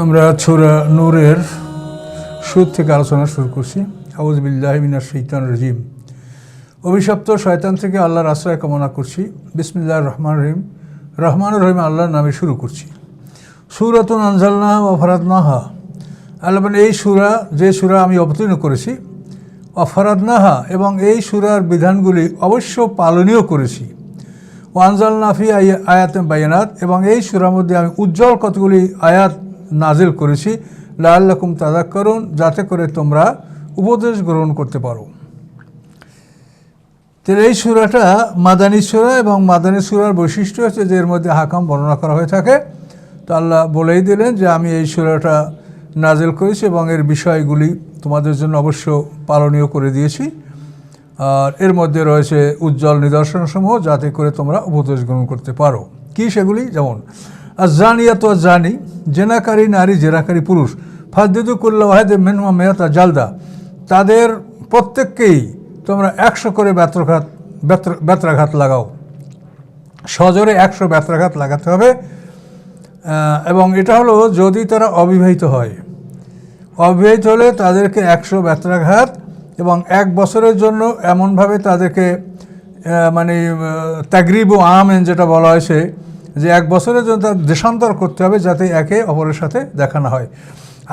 আমরা ছোরা নূরের সুদ থেকে আলোচনা শুরু করছি। আউজবিল্লাহ মিনার শৈতান রাজিম। অভিশপ্ত শয়তান থেকে আল্লাহর আশ্রয় কামনা করছি। বিসমিল্লাহ রহমান রহিম। রহমান রহিম আল্লাহর নামে শুরু করছি। সুরাতুন আনজালনা ও ফরাদনাহা। আল্লাহ বলেন, এই সুরা যে সুরা আমি অবতীর্ণ করেছি অফরাদনাহা এবং এই সুরার বিধানগুলি অবশ্য পালনীয় করেছি। ওয়ানজাল নাফি আয়াত বায়ানাত এবং এই সুরার মধ্যে আমি উজ্জ্বল কতগুলি আয়াত নাজিল করেছি লাল্লাকুম করুন যাতে করে তোমরা উপদেশ গ্রহণ করতে পারো। তো এই সুরাটা মাদানী সুরা এবং মাদানী সুরার বৈশিষ্ট্য হচ্ছে যে এর মধ্যে হাকাম বর্ণনা করা হয়ে থাকে। তো আল্লাহ বলেই দিলেন যে আমি এই সুরাটা নাজেল করেছি এবং এর বিষয়গুলি তোমাদের জন্য অবশ্য পালনীয় করে দিয়েছি। আর এর মধ্যে রয়েছে উজ্জ্বল নিদর্শনসমূহ, যাতে করে তোমরা উপদেশ গ্রহণ করতে পারো। কি সেগুলি? যেমন আর জানিয়া তো জানি জেনাকারী নারী, জেনাকারী পুরুষ। ফাজদুদু কুল্লা ওয়াহেদ মেনমা মেয়াতা জালদা। তাদের প্রত্যেককেই তোমরা একশো করে ব্যত্রঘাত ব্যত্র- ব্যত্রাঘাত লাগাও। সজোরে একশো ব্যত্রাঘাত লাগাতে হবে। এবং এটা হলো যদি তারা অবিবাহিত হয়। অবিবাহিত হলে তাদেরকে একশো ব্যত্রাঘাত এবং এক বছরের জন্য এমনভাবে তাদেরকে মানে তাগরিব ও আমেন যেটা বলা হয়েছে যে এক বছরের জন্য তার দেশান্তর করতে হবে যাতে একে অপরের সাথে দেখা না হয়।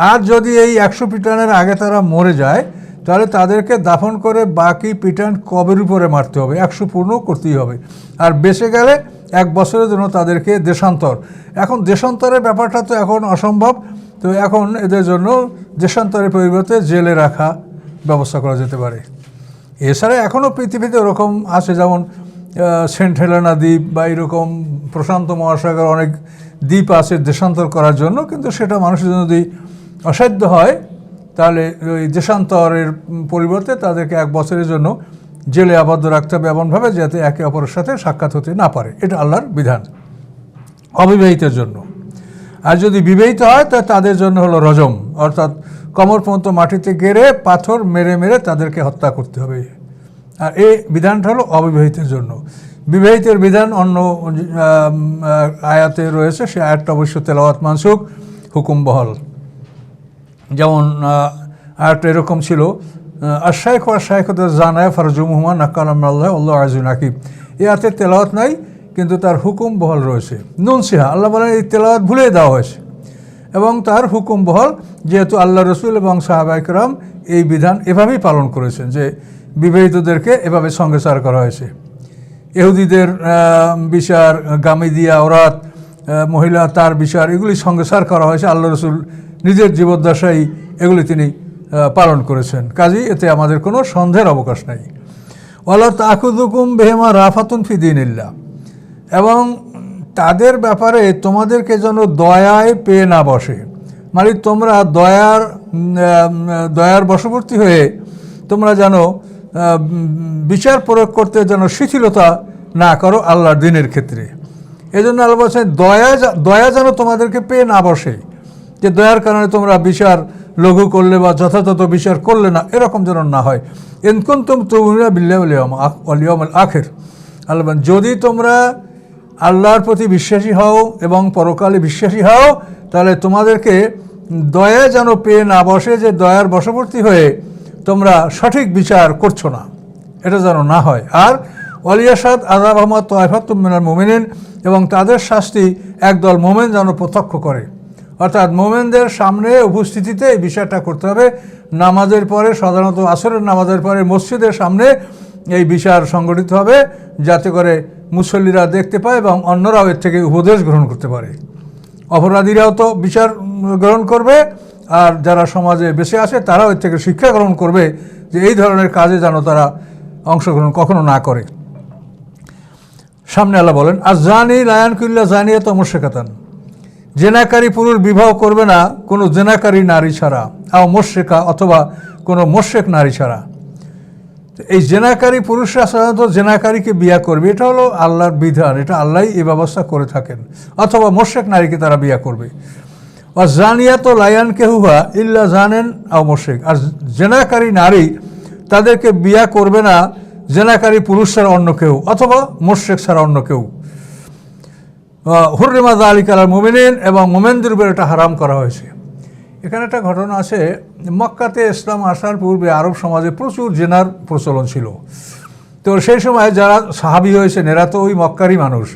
আর যদি এই একশো পিটানের আগে তারা মরে যায়, তাহলে তাদেরকে দাফন করে বাকি পিটান কবের উপরে মারতে হবে? একশো পূর্ণ করতেই হবে। আর বেঁচে গেলে এক বছরের জন্য তাদেরকে দেশান্তর। এখন দেশান্তরের ব্যাপারটা তো এখন অসম্ভব। তো এখন এদের জন্য দেশান্তরের পরিবর্তে জেলে রাখা ব্যবস্থা করা যেতে পারে। এছাড়া এখনও পৃথিবীতে ওরকম আছে, যেমন সেন্ট হেলেনা দ্বীপ বা এরকম প্রশান্ত মহাসাগর অনেক দ্বীপ আছে দেশান্তর করার জন্য, কিন্তু সেটা মানুষের জন্য যদি অসাধ্য হয়, তাহলে ওই দেশান্তরের পরিবর্তে তাদেরকে এক বছরের জন্য জেলে আবদ্ধ রাখতে হবে এমনভাবে যাতে একে অপরের সাথে সাক্ষাৎ হতে না পারে। এটা আল্লাহর বিধান অবিবাহিতের জন্য। আর যদি বিবাহিত হয়, তা তাদের জন্য হলো রজম। অর্থাৎ কমর পর্যন্ত মাটিতে গেড়ে পাথর মেরে মেরে তাদেরকে হত্যা করতে হবে। আর এই বিধানটা হলো অবিবাহিতের জন্য। বিবাহিতের বিধান অন্য আয়াতে রয়েছে, সে আয়াতটা অবশ্য তেলাওয়াত মানসুক হুকুম বহল। যেমন আয়াতটা এরকম ছিল আর শাইখ আর শাইখ জানায় ফরজু মুহম্মদ নাকাল আল্লাহ আল্লাহ আজুন আকিব এ আয়াতে তেলাওয়াত নাই, কিন্তু তার হুকুম বহল রয়েছে। নুন সিহা, আল্লাহ বলেন এই তেলাওয়াত ভুলে দেওয়া হয়েছে। এবং তার হুকুম বহল, যেহেতু আল্লাহ রসুল এবং সাহাবাইকরাম এই বিধান এভাবেই পালন করেছেন, যে বিবাহিতদেরকে এভাবে সঙ্গেচার করা হয়েছে। এহুদিদের বিচার গামিদিয়া, ওরাত মহিলা, তার বিচার এগুলি সঙ্গেসার করা হয়েছে। আল্লাহ রসুল নিজের জীবদ্দশায় এগুলি তিনি পালন করেছেন। কাজেই এতে আমাদের কোনো সন্দেহের অবকাশ নাই। ওয়ালা তাকুদুকুম বেহেমা রাফাতুন ফিদিনিল্লা এবং তাদের ব্যাপারে তোমাদেরকে যেন দয়ায় পেয়ে না বসে। মানে তোমরা দয়ার দয়ার বশবর্তী হয়ে তোমরা যেন বিচার প্রয়োগ করতে যেন শিথিলতা না করো আল্লাহর দিনের ক্ষেত্রে। এজন্য আল্লাহ বলছেন, দয়া দয়া যেন তোমাদেরকে পেয়ে না বসে, যে দয়ার কারণে তোমরা বিচার লঘু করলে বা যথাযথ বিচার করলে না, এরকম যেন না হয়। এনকুন তুম তুমিরা বিল্লাহ অলিয়ম আখের। আল্লাহ যদি তোমরা আল্লাহর প্রতি বিশ্বাসী হও এবং পরকালে বিশ্বাসী হও, তাহলে তোমাদেরকে দয়া যেন পেয়ে না বসে, যে দয়ার বশবর্তী হয়ে তোমরা সঠিক বিচার করছ না। এটা যেন না হয়। আর অলিয়াসাদ আজাব আহমদ তোয়াফাতুমিনার মোমেনিন এবং তাদের শাস্তি একদল মোমেন যেন প্রত্যক্ষ করে। অর্থাৎ মোমেনদের সামনে উপস্থিতিতে এই বিষয়টা করতে হবে। নামাজের পরে, সাধারণত আসরের নামাজের পরে মসজিদের সামনে এই বিচার সংগঠিত হবে, যাতে করে মুসল্লিরা দেখতে পায় এবং অন্যরাও এর থেকে উপদেশ গ্রহণ করতে পারে। অপরাধীরাও তো বিচার গ্রহণ করবে। আর যারা সমাজে বেঁচে আছে, তারাও এর থেকে শিক্ষা গ্রহণ করবে যে এই ধরনের কাজে যেন তারা অংশগ্রহণ কখনো না করে। সামনে আল্লাহ বলেন আর জানি লায়ান কুল্লা জানিয়ে তো মোশেকাতান জেনাকারী পুরুষ বিবাহ করবে না, কোনো জেনাকারী নারী ছাড়া, আও মোশেকা অথবা কোনো মোশেক নারী ছাড়া। এই জেনাকারী পুরুষরা সাধারণত জেনাকারীকে বিয়া করবে, এটা হলো আল্লাহর বিধান, এটা আল্লাহই এই ব্যবস্থা করে থাকেন। অথবা মোশেক নারীকে তারা বিয়া করবে। জানিয়া তো লায়ান কেহুহা ইল্লা জানেন আও মোশেক আর জেনাকারী নারী তাদেরকে বিয়া করবে না জেনাকারী পুরুষ ছাড়া অন্য কেউ অথবা মোশেক ছাড়া অন্য কেউ। হুর্রিমাদ আলী কালার মোমেনিন এবং মোমেনদের উপর এটা হারাম করা হয়েছে। এখানে একটা ঘটনা আছে, মক্কাতে ইসলাম আসার পূর্বে আরব সমাজে প্রচুর জেনার প্রচলন ছিল। তো সেই সময় যারা সাহাবি হয়েছেন এরা তো ওই মক্কারই মানুষ।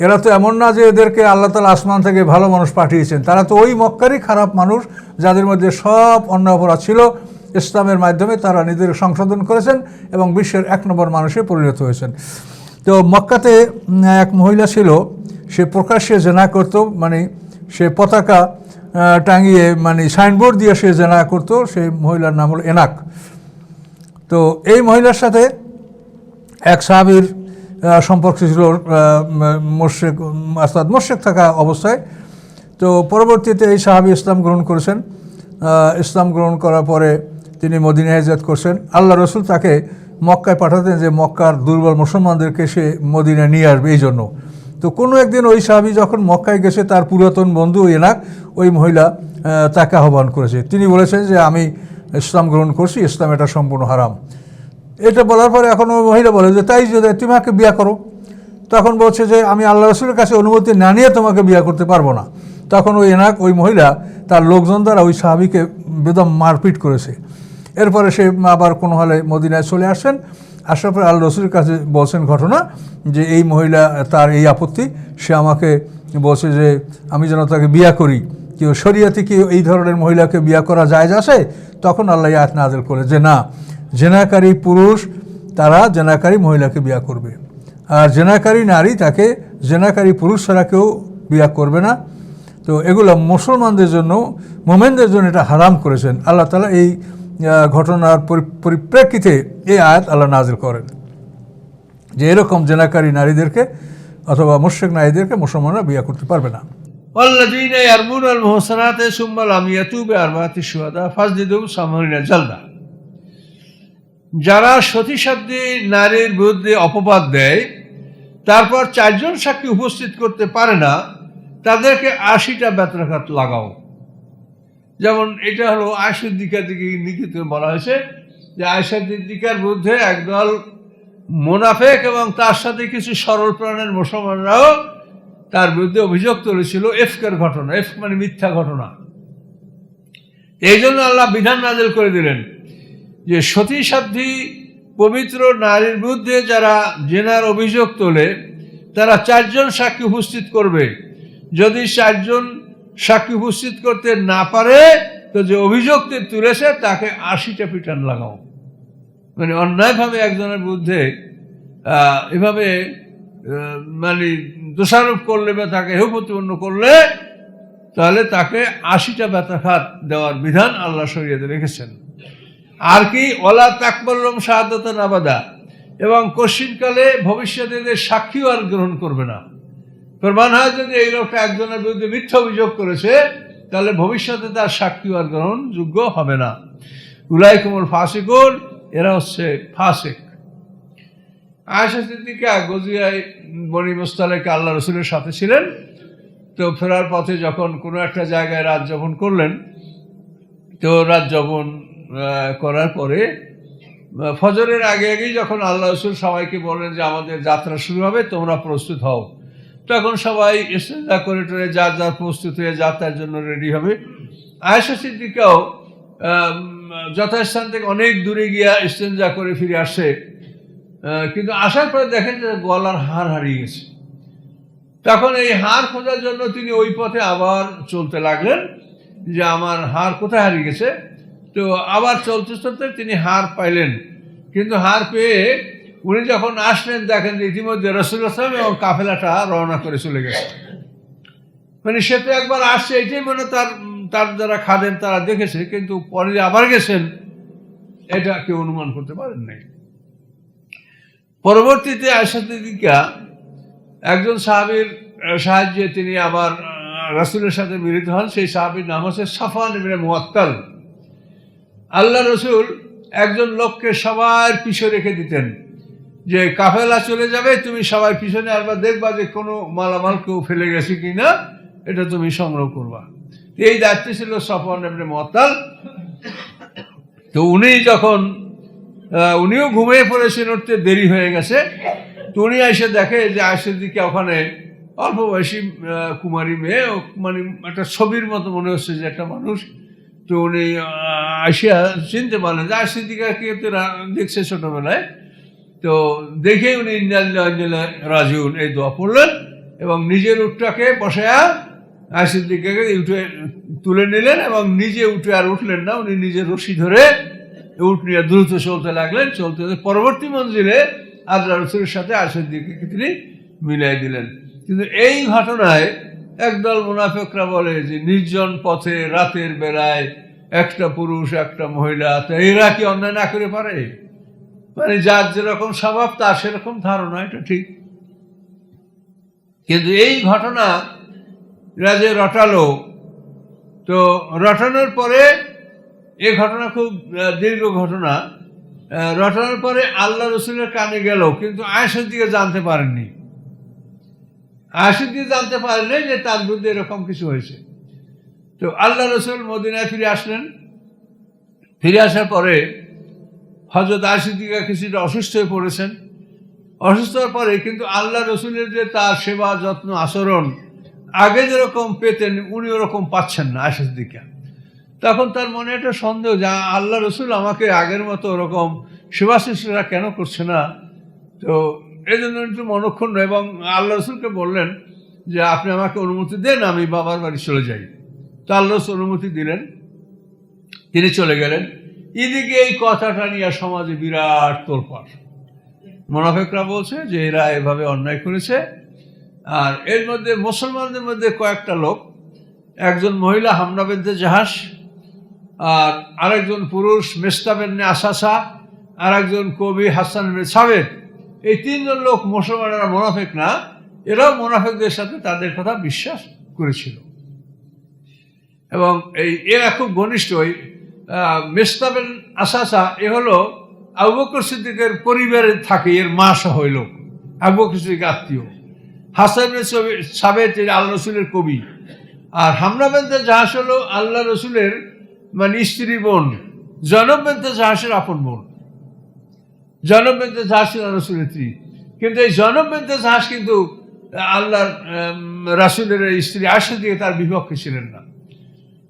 এরা তো এমন না যে এদেরকে আল্লাহ তালা আসমান থেকে ভালো মানুষ পাঠিয়েছেন। তারা তো ওই মক্কারই খারাপ মানুষ যাদের মধ্যে সব অন্য অপরাধ ছিল। ইসলামের মাধ্যমে তারা নিজেদের সংশোধন করেছেন এবং বিশ্বের এক নম্বর মানুষে পরিণত হয়েছেন। তো মক্কাতে এক মহিলা ছিল, সে প্রকাশ্যে জেনা করতো মানে সে পতাকা টাঙিয়ে মানে সাইনবোর্ড দিয়ে সে জেনা করতো সেই মহিলার নাম হলো এনাক। তো এই মহিলার সাথে এক সাহাবির সম্পর্ক ছিল মোর্শেক আস্তাদ মোর্শেক থাকা অবস্থায়। তো পরবর্তীতে এই সাহাবি ইসলাম গ্রহণ করেছেন। ইসলাম গ্রহণ করার পরে তিনি মদিনা হেজাত করছেন। আল্লাহ রসুল তাকে মক্কায় পাঠাতেন যে মক্কার দুর্বল মুসলমানদেরকে সে মদিনা নিয়ে আসবে এই জন্য। তো কোনো একদিন ওই সাহাবি যখন মক্কায় গেছে, তার পুরাতন বন্ধু এনাক, ওই মহিলা তাকে আহ্বান করেছে। তিনি বলেছেন যে, আমি ইসলাম গ্রহণ করছি, ইসলাম এটা সম্পূর্ণ হারাম। এটা বলার পরে এখন ওই মহিলা বলে যে, তাই যদি তুমি আমাকে বিয়া করো? তখন বলছে যে, আমি আল্লাহ রসুলের কাছে অনুমতি না নিয়ে তোমাকে বিয়া করতে পারব না। তখন ওই এনাক, ওই মহিলা, তার লোকজন দ্বারা ওই সাহাবিকে বেদম মারপিট করেছে। এরপরে সে আবার কোনো হলে মদিনায় চলে আসেন। আসার পরে আল্লাহ রসুলের কাছে বলছেন ঘটনা যে, এই মহিলা, তার এই আপত্তি, সে আমাকে বলছে যে, আমি যেন তাকে বিয়া করি। কেউ শরিয়াতে কি এই ধরনের মহিলাকে বিয়া করা যায় আসে তখন আল্লাহ আয়াত নাজেল করে যে, না। জেনাকারী পুরুষ তারা জেনাকারী মহিলাকে বিয়া করবে আর জেনাকারী নারী তাকে জেনাকারী পুরুষ ছাড়া কেউ বিয়া করবে না তো এগুলো মুসলমানদের জন্য মোমেনদের জন্য এটা হারাম করেছেন আল্লাহ তালা এই আহ, ঘটনার পরি- পরিপ্রেক্ষিতে এই আয়াত আল্লাহ নাজিল করেন যে এরকম জেনাকারী নারীদেরকে অথবা মুশ্রিক নারীদেরকে মুসলমানরা বিয়া করতে পারবে না والذين يرمون المحصنات ثم لم يتوب بأربعة شهداء فاسجدوا ثمانين جلدة যারা সতীসাধ্যী নারীর বিরুদ্ধে অপবাদ দেয়, তারপর চারজন সাক্ষী উপস্থিত করতে পারে না, তাদেরকে আশিটা বেত্রাঘাত লাগাও। যেমন এটা হলো আয়সুদ্দিকা দিকে লিখিত বলা হয়েছে যে আয়সুদ্দিকার বিরুদ্ধে একদল মোনাফেক এবং তার সাথে কিছু সরল প্রাণের মুসলমানরাও তার বিরুদ্ধে অভিযোগ তুলেছিল, এফকের ঘটনা এফ মানে মিথ্যা ঘটনা। এই জন্য আল্লাহ বিধান নাজেল করে দিলেন। যে সতী সাধ্যী পবিত্র নারীর বিরুদ্ধে যারা জেনার অভিযোগ তোলে, তারা চারজন সাক্ষী উপস্থিত করবে। যদি চারজন সাক্ষী উপস্থিত করতে না পারে, তো যে অভিযোগটি তুলেছে, তাকে আশিটা পিটান লাগাও। মানে অন্যায়ভাবে একজনের বিরুদ্ধে এভাবে মানে দোষারোপ করলে বা তাকে হেউ প্রতিপন্ন করলে, তাহলে তাকে আশিটা ব্যথাঘাত দেওয়ার বিধান আল্লাহ শরীয়তে রেখেছেন। আর কি? ওলা তাকবল্লম শাহাদত নাবাদা এবং কশিনকালে ভবিষ্যতে এদের সাক্ষীও আর গ্রহণ করবে না। প্রমাণ হয় যদি এই লোকটা একজনের বিরুদ্ধে মিথ্যা অভিযোগ করেছে, তাহলে ভবিষ্যতে তার সাক্ষীও আর গ্রহণযোগ্য হবে না। উলাই কুমল ফাসিকুল এরা হচ্ছে ফাসিক। আয়সা সিদ্দিকা গজিয়ায় বনি মোস্তালেকে আল্লাহ রসুলের সাথে ছিলেন। তো ফেরার পথে যখন কোনো একটা জায়গায় রাত যাপন করলেন, তো রাত যাপন করার পরে ফজরের আগে আগেই যখন আল্লাহ রসুল সবাইকে বলেন যে আমাদের যাত্রা শুরু হবে, তোমরা প্রস্তুত হও। তখন সবাই ইস্তেঞ্জা করে টরে যার যার প্রস্তুত হয়ে যাত্রার জন্য রেডি হবে। আয়েশা সিদ্দিকাও যথাস্থান থেকে অনেক দূরে গিয়া ইস্তেঞ্জা করে ফিরে আসে। কিন্তু আসার পরে দেখেন যে গলার হার হারিয়ে গেছে। তখন এই হার খোঁজার জন্য তিনি ওই পথে আবার চলতে লাগলেন যে আমার হার কোথায় হারিয়ে গেছে? তো আবার চলতে চলতে তিনি হার পাইলেন। কিন্তু হার পেয়ে উনি যখন আসলেন, দেখেন ইতিমধ্যে রসুল আসলাম এবং কাফেলাটা রওনা করে চলে গেছে। মানে সে তো একবার আসছে, এটাই মনে তার তার যারা খাদেন তারা দেখেছে, কিন্তু পরে আবার গেছেন, এটা কেউ অনুমান করতে পারেন নাই। পরবর্তীতে আয়সাদিকা একজন সাহাবির সাহায্যে তিনি আবার রাসূলের সাথে মিলিত হন। সেই সাহাবির নাম হচ্ছে সাফান ইবনে মুয়াত্তাল। আল্লাহ রসুল একজন লোককে সবার পিছনে রেখে দিতেন। যে কাফেলা চলে যাবে, তুমি সবাই পিছনে একবার দেখবা যে কোনো মালামাল কেউ ফেলে গেছে কি না এটা তুমি সংগ্রহ করবা। এই দায়িত্ব ছিল সফন এমনি মতাল তো উনি যখন উনিও ঘুমিয়ে পড়েছেন, উঠতে দেরি হয়ে গেছে। তো উনি এসে দেখে যে আয়সের দিকে ওখানে অল্প বয়সী কুমারী মেয়ে মানে একটা ছবির মতো মনে হচ্ছে যে একটা মানুষ। তো উনি আসিয়া চিনতে পারলেন যে আশিদিকাকে তো দেখছে ছোটবেলায়। তো দেখে উনি ইন্দাল্লাহ রাজিউন এই দোয়া পড়লেন এবং নিজের উঠটাকে বসায়া আশিদিকাকে উঠে তুলে নিলেন এবং নিজে উঠে আর উঠলেন না, উনি নিজের রশি ধরে উঠ নিয়ে দ্রুত চলতে লাগলেন, চলতে পরবর্তী মঞ্জিলে আল্লাহ রসুলের সাথে আশিদিকে তিনি মিলাই দিলেন। কিন্তু এই ঘটনায় একদল মুনাফেকরা বলে যে নির্জন পথে রাতের বেলায় একটা পুরুষ, একটা মহিলা, তো এরা কি অন্যায় না করে পারে? মানে যার যেরকম স্বভাব, তার সেরকম ধারণা, এটা ঠিক। কিন্তু এই ঘটনা রাজে রটালো। তো রটানোর পরে এ ঘটনা খুব দীর্ঘ ঘটনা। রটানোর পরে আল্লাহ রসুলের কানে গেল, কিন্তু আয়েশের দিকে জানতে পারেননি। আয়েশের দিকে জানতে পারেননি যে তার বিরুদ্ধে এরকম কিছু হয়েছে। তো আল্লাহ রসুল মদিনায় ফিরে আসলেন। ফিরে আসার পরে হজরত আশিদিকা কিছুটা অসুস্থ হয়ে পড়েছেন। অসুস্থ হওয়ার পরে কিন্তু আল্লাহ রসুলের যে তার সেবা, যত্ন, আচরণ, আগে যেরকম পেতেন উনি ওরকম পাচ্ছেন না আশিদিকা তখন তার মনে একটা সন্দেহ যে আল্লাহ রসুল আমাকে আগের মতো ওরকম সেবা শিশুরা কেন করছে না? তো এই জন্য একটু মনক্ষুণ্ণ এবং আল্লাহ রসুলকে বললেন যে, আপনি আমাকে অনুমতি দেন, আমি বাবার বাড়ি চলে যাই। তো আল্লাহ রসুল অনুমতি দিলেন। তিনি চলে গেলেন। এদিকে এই কথাটা নিয়ে সমাজে বিরাট তোলপাড় মোনাফেকরা বলছে যে, এরা এভাবে অন্যায় করেছে। আর এর মধ্যে মুসলমানদের মধ্যে কয়েকটা লোক, একজন মহিলা হামনা বেনতে জাহাজ আর আরেকজন পুরুষ মেস্তাবেন্নে আসাসা আর একজন কবি হাসান সাবেদ এই তিনজন লোক মুসলমানেরা মোনাফেক না, এরাও মোনাফেকদের সাথে তাদের কথা বিশ্বাস করেছিল। এবং এই এরা খুব ঘনিষ্ঠ, ওই মেস্তাবেন আসাসা, এ হলো আবু বকর সিদ্দিকের পরিবারে থাকে, এর মা সহ লোক, আবু বকর সিদ্দিক আত্মীয়। হাসান সাবেদ আল্লাহ রসুলের কবি। আর হামনা বেনতে জাহাজ হলো আল্লাহ রসুলের মানে স্ত্রী বোন, জনব বেনতে জাহাজের আপন বোন। জনব বেনতে জাহাজ ছিল রসুলের স্ত্রী। কিন্তু এই জনব বেনতে জাহাজ কিন্তু আল্লাহর রাসুলের স্ত্রী আশা দিয়ে তার বিপক্ষে ছিলেন না।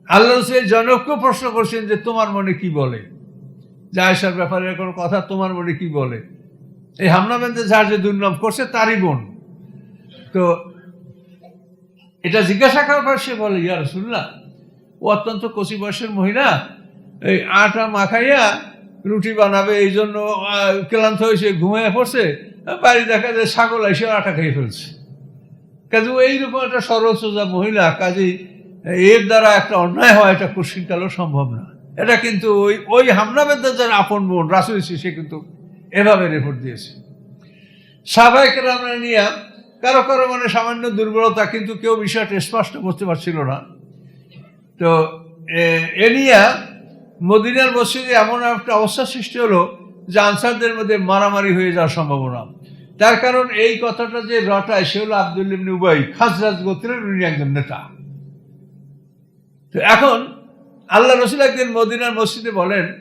আল্লাহ রসুল জনককে প্রশ্ন করছেন যে, তোমার মনে কি বলে? যে আয়সার ব্যাপারে কোনো কথা, তোমার মনে কি বলে? এই হামনা বেনতে জাহাজ যে দুর্নাম করছে, তারই বোন। তো এটা জিজ্ঞাসা করার পর সে বলে, ইয়া রসুল্লাহ ও অত্যন্ত কচি বয়সের মহিলা, এই আটা মাখাইয়া রুটি বানাবে, এই জন্য ক্লান্ত হয়েছে, ঘুমিয়ে পড়ছে, বাড়ি দেখা যায় ছাগল এসে আটা খেয়ে ফেলছে। কাজে এইরকম একটা সরল সোজা মহিলা, কাজেই এর দ্বারা একটা অন্যায় হয়, এটা কুশিনকালও সম্ভব না। এটা কিন্তু ওই ওই হামনাবেদ্দার যারা আপন বোন, রাসুল সে কিন্তু এভাবে রিপোর্ট দিয়েছে। আমরা নিয়ে কারও কারও মানে সামান্য দুর্বলতা, কিন্তু কেউ বিষয়টা স্পষ্ট করতে পারছিল না। তো এ নিয়ে মদিনার মসজিদে এমন একটা অবস্থা সৃষ্টি হলো যে আনসারদের মধ্যে মারামারি হয়ে যাওয়ার সম্ভাবনা। তার কারণ এই কথাটা যে রটায়, সে হলো আব্দুল ইবনে উবাই খাসরাজ গোত্রের উনি একজন নেতা। তো এখন আল্লাহ রসুল একদিন মদিনার মসজিদে বলেন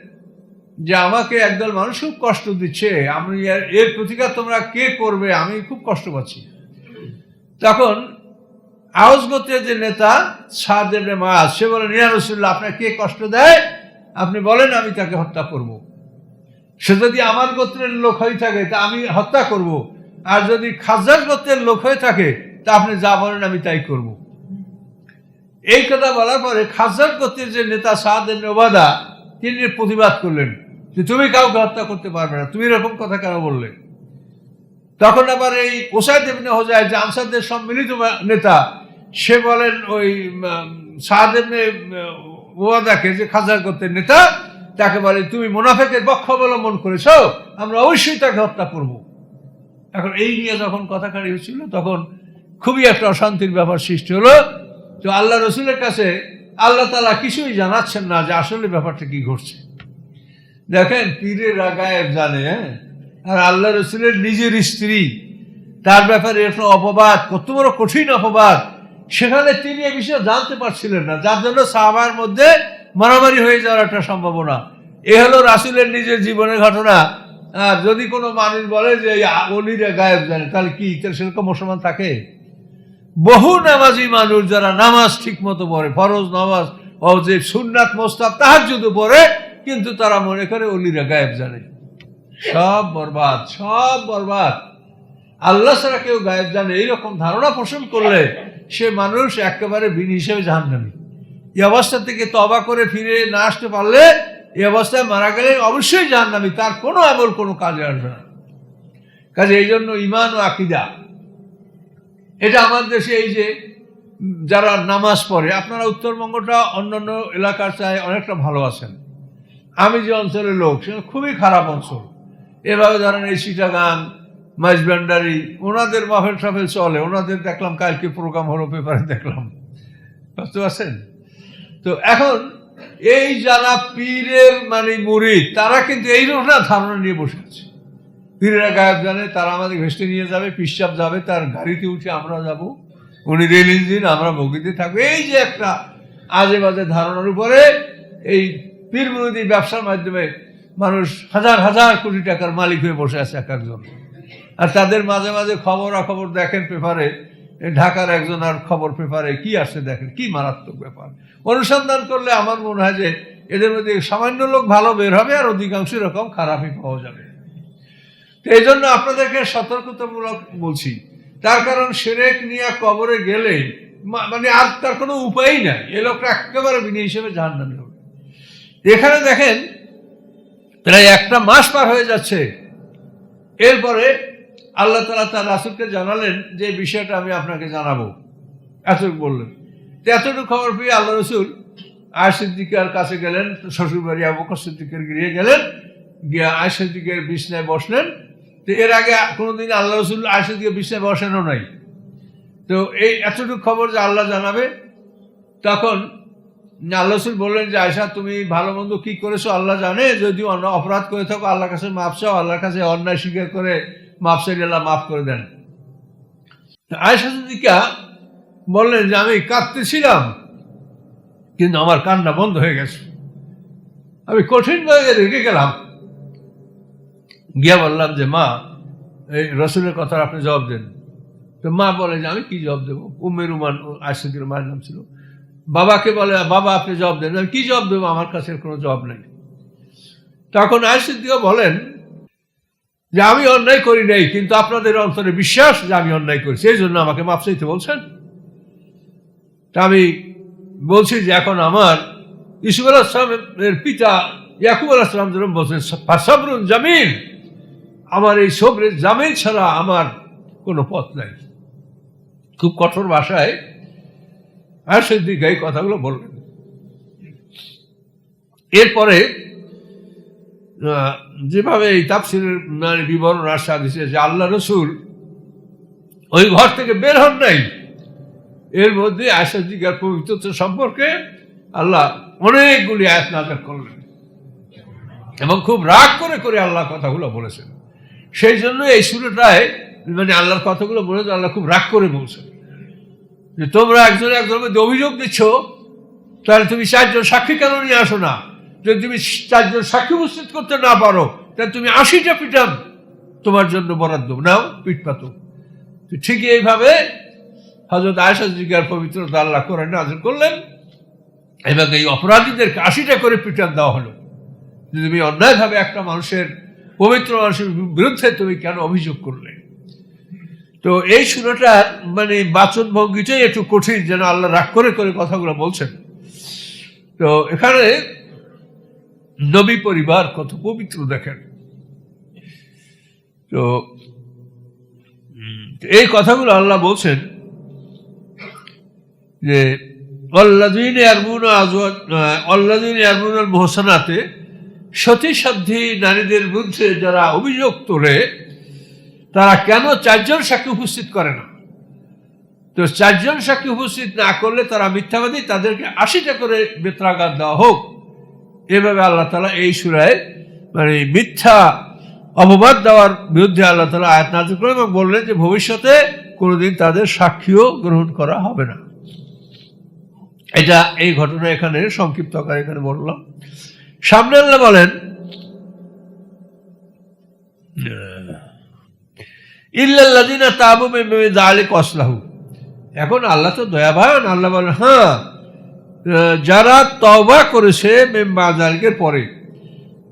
যে, আমাকে একদল মানুষ খুব কষ্ট দিচ্ছে। আমি এর- প্রতিকার তোমরা কে করবে? আমি খুব কষ্ট পাচ্ছি। তখন আউস গোত্রের যে নেতা সাহাদেব মায়াজ, সে বলেন, ইয়া রসুল্লাহ আপনার কে কষ্ট দেয়? আপনি বলেন, আমি তাকে হত্যা করব। সে যদি আমার গোত্রের লোক হয়ে থাকে, তা আমি হত্যা করব। আর যদি খাজার গোত্রের লোক হয়ে থাকে, তা আপনি যা বলেন, আমি তাই করব। এই কথা বলার পরে খাজার গোত্রের যে নেতা সাহাদেব ওবাদা তিনি প্রতিবাদ করলেন যে, তুমি কাউকে হত্যা করতে পারবে না তুমি এরকম কথা কেন বললে তখন আবার এই ওসাইদ ইবনে হোজাই যে আনসারদের সম্মিলিত নেতা, সে বলেন, ওই ওয়াদাকে যে খাজা করতে নেতা, তাকে বলে, তুমি মুনাফেকের পক্ষ অবলম্বন করেছ, আমরা অবশ্যই তাকে হত্যা করব। এখন এই নিয়ে যখন কথাকারি হচ্ছিল, তখন খুবই একটা অশান্তির ব্যাপার সৃষ্টি হলো। তো আল্লাহ রসুলের কাছে আল্লাহ তালা কিছুই জানাচ্ছেন না যে আসলে ব্যাপারটা কি ঘটছে। দেখেন, পীরের গায়েব জানে হ্যাঁ? আর আল্লাহ রসুলের নিজের স্ত্রী, তার ব্যাপারে একটা অপবাদ, কত বড় কঠিন অপবাদ। সেখানে তিনি এ বিষয়ে জানতে পারছিলেন না। যার জন্য সাহাবার মধ্যে মারামারি হয়ে যাওয়ার একটা সম্ভাবনা। এ হলো রাসুলের নিজের জীবনের ঘটনা। যদি কোনো মানুষ বলে যে অলিরা গায়েব জানে, তাহলে কি সেরকম মুসলমান থাকে? বহু নামাজি মানুষ যারা নামাজ ঠিক মতো পড়ে, ফরজ নামাজ যে সুন্নাত মোস্তাব তাহার যদি পড়ে, কিন্তু তারা মনে করে অলিরা গায়েব জানে। সব বরবাদ সব বরবাদ। আল্লাহ ছাড়া কেউ গায়েব জানে, এইরকম ধারণা পোষণ করলে সে মানুষ একেবারে বিন হিসেবে জাহান্নামী। এই অবস্থা থেকে তবা করে ফিরে না আসতে পারলে এই অবস্থায় মারা গেলে অবশ্যই জাহান্নামী, তার কোনো আমল, কোনো কাজে আসবে না। কাজে এই জন্য ইমান ও আকিদা। এটা আমার দেশে এই যে যারা নামাজ পড়ে, আপনারা উত্তরবঙ্গটা অন্যান্য এলাকার চায় অনেকটা ভালো আছেন। আমি যে অঞ্চলের লোক সে খুবই খারাপ অঞ্চল। এভাবে ধরেন এই সিটাগাং মাইজবান্ডারি ওনাদের মাফেল টাফেল চলে, ওনাদের দেখলাম, কালকে প্রোগ্রাম হলো পেপারে দেখলাম। বুঝতে পারছেন? তো এখন, এই যারা পীরের মানে মুরিদ, তারা কিন্তু এই না ধারণা নিয়ে বসে আছে। পীরেরা গায়েব জানে, তারা আমাদের ভেস্টে নিয়ে যাবে পিসাব যাবে, তার গাড়িতে উঠে আমরা যাব। উনি রেল ইঞ্জিন, আমরা বগিতে থাকব। এই যে একটা আজে বাজে ধারণার উপরে, এই পীর ব্যবসার মাধ্যমে মানুষ হাজার হাজার কোটি টাকার মালিক হয়ে বসে আছে এক একজন। আর তাদের মাঝে মাঝে খবর খবরাখবর দেখেন পেপারে ঢাকার একজন আর খবর পেপারে কি আসছে দেখেন, কি মারাত্মক ব্যাপার। অনুসন্ধান করলে আমার মনে হয় যে এদের মধ্যে সামান্য লোক ভালো বের হবে আর অধিকাংশ এরকম খারাপই পাওয়া যাবে। তো এই জন্য আপনাদেরকে সতর্কতামূলক বলছি, তার কারণ সেরেক নিয়ে কবরে গেলে মানে আর তার কোনো উপায়ই নাই। এ লোকটা একেবারে বিনি হিসেবে জাহান্নামে হবে। এখানে দেখেন প্রায় একটা মাস পার হয়ে যাচ্ছে। এরপরে আল্লাহ তালা তার রাসুলকে জানালেন যে বিষয়টা আমি আপনাকে জানাব। এতটুকু বললেন। তো এতটুকু খবর পেয়ে আল্লাহ রসুল আয় সিদ্দিকার কাছে গেলেন, শ্বশুরবাড়ি আবু বকর সিদ্দিকের গিয়ে গেলেন, গিয়ে আয় সিদ্দিকের বিছনায় বসলেন। তো এর আগে কোনোদিন আল্লাহ রসুল আয় সিদ্দিকের বিছনায় বসেনও নাই। তো এই এতটুকু খবর যে আল্লাহ জানাবে, তখন আল্লাহ রসুল বললেন যে আয়সা তুমি ভালো মন্দ কী করেছ? আল্লাহ জানে। যদি অন্য অপরাধ করে থাকো, আল্লাহর কাছে মাপ চাও, আল্লাহর কাছে অন্যায় স্বীকার করে চাইলে আল্লাহ মাফ করে দেন। আয়সা সিদ্দিকা বললেন যে, আমি কাঁদতেছিলাম, কিন্তু আমার কান্না বন্ধ হয়ে গেছে। আমি কঠিনভাবে রেগে গেলাম। গিয়া বললাম যে, মা, এই রসুলের কথা আপনি জবাব দেন। তো মা বলে যে, আমি কি জবাব দেবো? উমের উমান আয়সাদির মায়ের নাম ছিল। বাবাকে বলে, বাবা, আপনি জবাব দেন। আমি কি জবাব দেবো? আমার কাছে কোনো জবাব নেই। তখন আয়সিদ্দিও বলেন যে আমি অন্যায় করি নাই, কিন্তু আপনাদের অন্তরে বিশ্বাস যে আমি অন্যায় করি, সেই জন্য আমাকে মাপ চাইতে বলছেন। তা আমি বলছি যে এখন আমার ইসুফ আলাহিসামের পিতা ইয়াকুব আলাহিসাম যেরকম বলছেন সাবরুন জামিন আমার এই সবরের জামিন ছাড়া আমার কোনো পথ নাই। খুব কঠোর ভাষায় আর সেদিকে এই কথাগুলো বললেন এরপরে যেভাবে এই তাপসিরের মানে বিবরণ আশা দিছে যে আল্লাহ রসুল ওই ঘর থেকে বের হন নাই। এর মধ্যে আশাদিকার পবিত্রতা সম্পর্কে আল্লাহ অনেকগুলি আয়াত নাজার করলেন এবং খুব রাগ করে করে আল্লাহ কথাগুলো বলেছেন। সেই জন্য এই সুরটায় মানে আল্লাহর কথাগুলো বলে আল্লাহ খুব রাগ করে বলছেন যে তোমরা একজন একজনের মধ্যে অভিযোগ দিচ্ছ, তাহলে তুমি চারজন সাক্ষী কেন নিয়ে আসো না? যদি তুমি চারজন সাক্ষী উপস্থিত করতে না পারো, তাহলে তুমি আশিটা পিটাম তোমার জন্য বরাদ্দ। নাও, পিঠ পাতো। তো ঠিকই এইভাবে হজরত আয়সা জিজ্ঞার পবিত্রতা আল্লাহ করে নাজির করলেন। এবং এই অপরাধীদেরকে আশিটা করে পিটান দেওয়া হলো। যে তুমি অন্যায়ভাবে একটা মানুষের পবিত্র মানুষের বিরুদ্ধে তুমি কেন অভিযোগ করলে? তো এই সুরাটার মানে বাচন ভঙ্গিটাই একটু কঠিন, যেন আল্লাহ রাগ করে করে কথাগুলো বলছেন। তো এখানে নবী পরিবার কত পবিত্র দেখেন। তো এই কথাগুলো আল্লাহ বলছেন যে অল্লাদিন আরমুন অল্লাদিন আরমুন মোহসানাতে সতী সাধ্যী নারীদের বিরুদ্ধে যারা অভিযোগ তোলে, তারা কেন চারজন সাক্ষী উপস্থিত করে না? তো চারজন সাক্ষী উপস্থিত না করলে তারা মিথ্যাবাদী, তাদেরকে আশিটা করে বেত্রাঘাত দেওয়া হোক। এভাবে আল্লাহ তালা এই সুরায় মানে মিথ্যা অপবাদ দেওয়ার বিরুদ্ধে আল্লাহ তালা আয়াত নাজির করেন এবং বললেন যে ভবিষ্যতে কোনোদিন তাদের সাক্ষীও গ্রহণ করা হবে না। এটা এই ঘটনা এখানে সংক্ষিপ্ত আকারে এখানে বললাম। সামনে আল্লাহ বলেন, ইল্লাল্লাযিনা তাবু বাদি যালিক ওয়াসলাহু। এখন আল্লাহ তো দয়াবান। আল্লাহ বলেন হ্যাঁ যারা তওবা করেছে মেম্বাজারিকের পরে।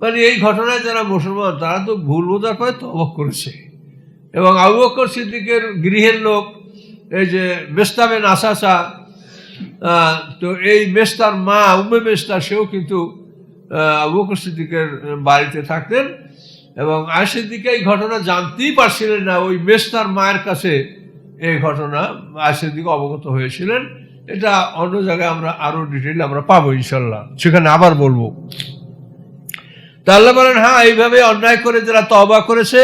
মানে এই ঘটনায় যারা মুসলমান, তারা তো ভুল বোঝার পরে তওবা করেছে। এবং আবু বকর সিদ্দিকের গৃহের লোক, এই যে মেস্তাবেন আসাসা তো এই মেস্তার মা উমে মেস্তা সেও কিন্তু আবু বকর সিদ্দিকের বাড়িতে থাকতেন। এবং আয় সিদ্দিকে এই ঘটনা জানতেই পারছিলেন না, ওই মেস্তার মায়ের কাছে এই ঘটনা আয় সিদ্দিক অবগত হয়েছিলেন। এটা অন্য জায়গায় আমরা আরও ডিটেল আমরা পাবো ইনশাল্লাহ সেখানে আবার বলব। তা আল্লাহ বলেন হ্যাঁ এইভাবে অন্যায় করে যারা তবা করেছে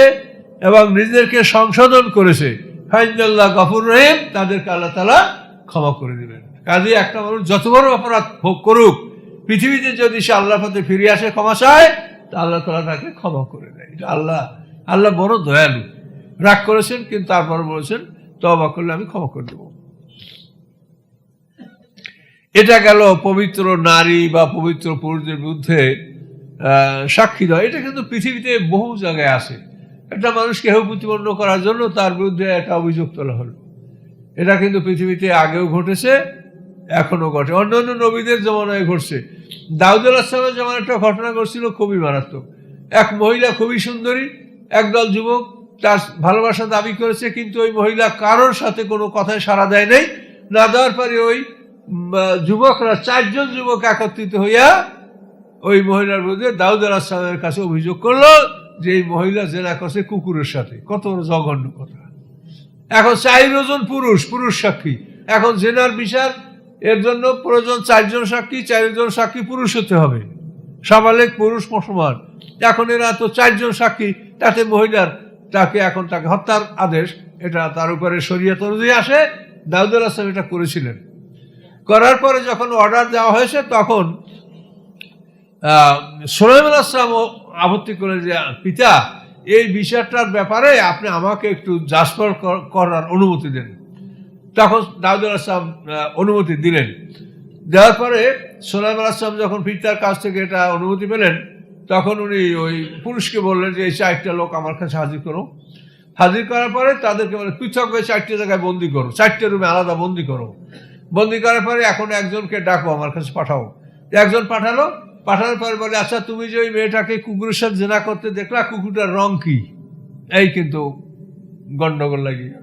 এবং নিজেদেরকে সংশোধন করেছে, ফাইনাল্লাহ গফুর রহিম, তাদেরকে আল্লাহ তালা ক্ষমা করে দিবেন। কাজে একটা মানুষ যত বড় অপরাধ ভোগ করুক, পৃথিবীতে যদি সে আল্লাহর পথে ফিরে আসে ক্ষমা চায়, তা আল্লাহ তালা তাকে ক্ষমা করে দেয়। এটা আল্লাহ আল্লাহ বড় দয়ালু। রাগ করেছেন, কিন্তু তারপর বলেছেন তবা করলে আমি ক্ষমা করে দেবো। এটা গেল পবিত্র নারী বা পবিত্র পুরুষদের বিরুদ্ধে সাক্ষী দেওয়া। এটা কিন্তু পৃথিবীতে বহু জায়গায় আছে। একটা মানুষকে হেউ প্রতিপন্ন করার জন্য তার বিরুদ্ধে একটা অভিযোগ তোলা হলো। এটা কিন্তু পৃথিবীতে আগেও ঘটেছে, এখনও ঘটে। অন্যান্য নবীদের জমানায় ঘটছে। দাউদুল আসলামের যেমন একটা ঘটনা ঘটছিল খুবই মারাত্মক। এক মহিলা খুবই সুন্দরী, একদল যুবক, তার ভালোবাসা দাবি করেছে, কিন্তু ওই মহিলা কারোর সাথে কোনো কথায় সাড়া দেয় নাই। না দেওয়ার পরে ওই যুবকরা, চারজন যুবক একত্রিত হইয়া ওই মহিলার বিরুদ্ধে দাউদ আসলামের কাছে অভিযোগ করল যে এই মহিলা জেনা করছে কুকুরের সাথে। কত জঘন্য কথা। এখন চারজন পুরুষ পুরুষ সাক্ষী। এখন জেনার বিচার, এর জন্য প্রয়োজন চারজন সাক্ষী চারজন সাক্ষী পুরুষ হতে হবে। সাবালেক পুরুষ, মুসলমান। এখন এরা তো চারজন সাক্ষী, তাতে মহিলার তাকে এখন তাকে হত্যার আদেশ, এটা তার উপরে শরীয়ত অনুযায়ী আসে। দাউদুল আসলাম এটা করেছিলেন। করার পরে যখন অর্ডার দেওয়া হয়েছে, তখন সোলাইম আসলাম আপত্তি করে যে, পিতা, এই বিষয়টার ব্যাপারে আপনি আমাকে একটু জাসপর করার অনুমতি দেন। তখন দাউদুল আসলাম অনুমতি দিলেন। দেওয়ার পরে সোলাইম আসলাম যখন পিতার কাছ থেকে এটা অনুমতি পেলেন, তখন উনি ওই পুরুষকে বললেন যে, এই চারটা লোক আমার কাছে হাজির করো। হাজির করার পরে তাদেরকে বলে, পৃথক হয়ে চারটে জায়গায় বন্দি করো, চারটে রুমে আলাদা বন্দি করো। বন্দি করার পরে এখন একজনকে ডাকো আমার কাছে পাঠাও। একজন পাঠালো, পাঠানোর পরে বলে আচ্ছা তুমি যে ওই মেয়েটাকে কুকুরের সাথে জেনা করতে দেখলা, কুকুরটার রং কি? এই কিন্তু গন্ডগোল লাগিয়ে।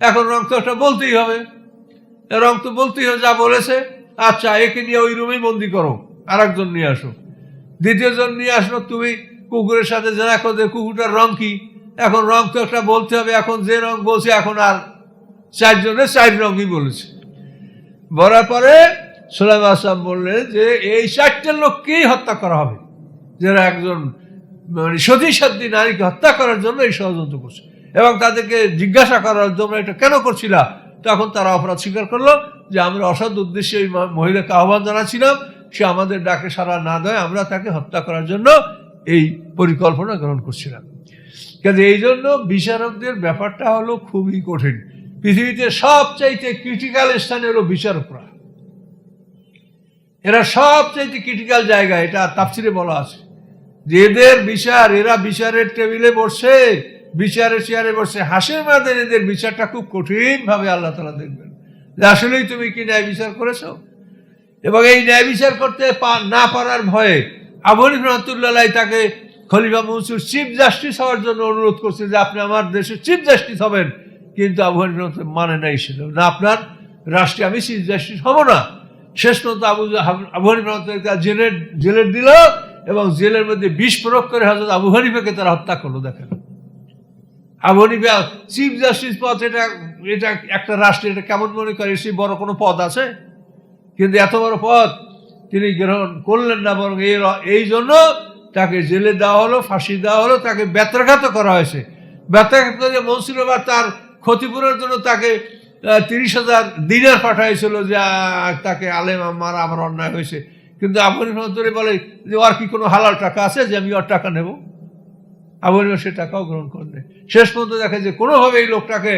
এখন রং তো একটা বলতেই হবে। রং তো বলতেই হবে, যা বলেছে। আচ্ছা একে নিয়ে ওই রুমেই বন্দি করো আর একজন নিয়ে আসো। দ্বিতীয়জন নিয়ে আসলো, তুমি কুকুরের সাথে জেনা করতে কুকুরটার রং কি? এখন রং তো একটা বলতে হবে, এখন যে রং বলছে, এখন আর চারজনে চার রঙই বলেছে। বলার পরে সোলাইম আসলাম বললেন যে এই চারটে লোককেই হত্যা করা হবে। যারা একজন মানে সতী নারীকে হত্যা করার জন্য এই ষড়যন্ত্র করছে। এবং তাদেরকে জিজ্ঞাসা করার জন্য এটা কেন করছিলা? তখন তারা অপরাধ স্বীকার করল যে আমরা অসৎ উদ্দেশ্যে এই মহিলাকে আহ্বান জানাচ্ছিলাম, সে আমাদের ডাকে সারা না দেয়, আমরা তাকে হত্যা করার জন্য এই পরিকল্পনা গ্রহণ করছিলাম। কাজে এই জন্য বিচারকদের ব্যাপারটা হলো খুবই কঠিন। পৃথিবীতে সবচাইতে ক্রিটিক্যাল স্থানে হলো বিচারকরা। এরা সবচাইতে ক্রিটিক্যাল জায়গা, এটা তাফসিরে বলা আছে। যে এদের বিচার, এরা বিচারের টেবিলে বসে, বিচারের চেয়ারে বসে, হাসির মাদের এদের বিচারটা খুব কঠিন ভাবে আল্লাহ তালা দেখবেন। যে আসলেই তুমি কি ন্যায় বিচার করেছ? এবং এই ন্যায় বিচার করতে না পারার ভয়ে আবরিফ রহমতুল্লাহ তাকে খলিফা মনসুর চিফ জাস্টিস হওয়ার জন্য অনুরোধ করছে যে আপনি আমার দেশের চিফ জাস্টিস হবেন। কিন্তু আবু হানিফ মানে নাই ছিল না আপনার রাষ্ট্রে আমি চিফ জাস্টিস হব না। শেষ পর্যন্ত আবু আবু হানিফ জেলের জেলের দিল এবং জেলের মধ্যে বিষ প্রয়োগ করে হজরত আবু হানিফাকে তারা হত্যা করল, দেখেন। আবু হানিফা চিফ জাস্টিস পদ এটা এটা একটা রাষ্ট্রে এটা কেমন মনে করে? সেই বড় কোনো পদ আছে? কিন্তু এত বড় পদ তিনি গ্রহণ করলেন না, বরং এই এই জন্য তাকে জেলে দেওয়া হলো, ফাঁসি দেওয়া হলো, তাকে ব্যত্রাঘাত করা হয়েছে। ব্যত্রাঘাত করে মনসুর তার ক্ষতিপূরণের জন্য তাকে তিরিশ হাজার দিনার পাঠাইছিল যে তাকে আলেম আমার আমার অন্যায় হয়েছে। কিন্তু আবুল মন্তরে বলে যে ওর কি কোনো হালাল টাকা আছে যে আমি ওর টাকা নেব? আবুল সে টাকাও গ্রহণ করবে শেষ পর্যন্ত দেখে যে কোনোভাবে এই লোকটাকে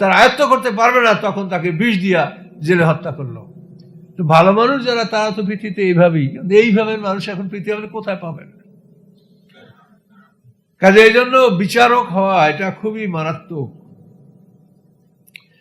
তার আয়ত্ত করতে পারবে না, তখন তাকে বিষ দিয়া জেলে হত্যা করল। তো ভালো মানুষ যারা, তারা তো পৃথিবীতে এইভাবেই। এইভাবে মানুষ এখন পৃথিবী আপনি কোথায় পাবেন কাজে এই জন্য বিচারক হওয়া, এটা খুবই মারাত্মক।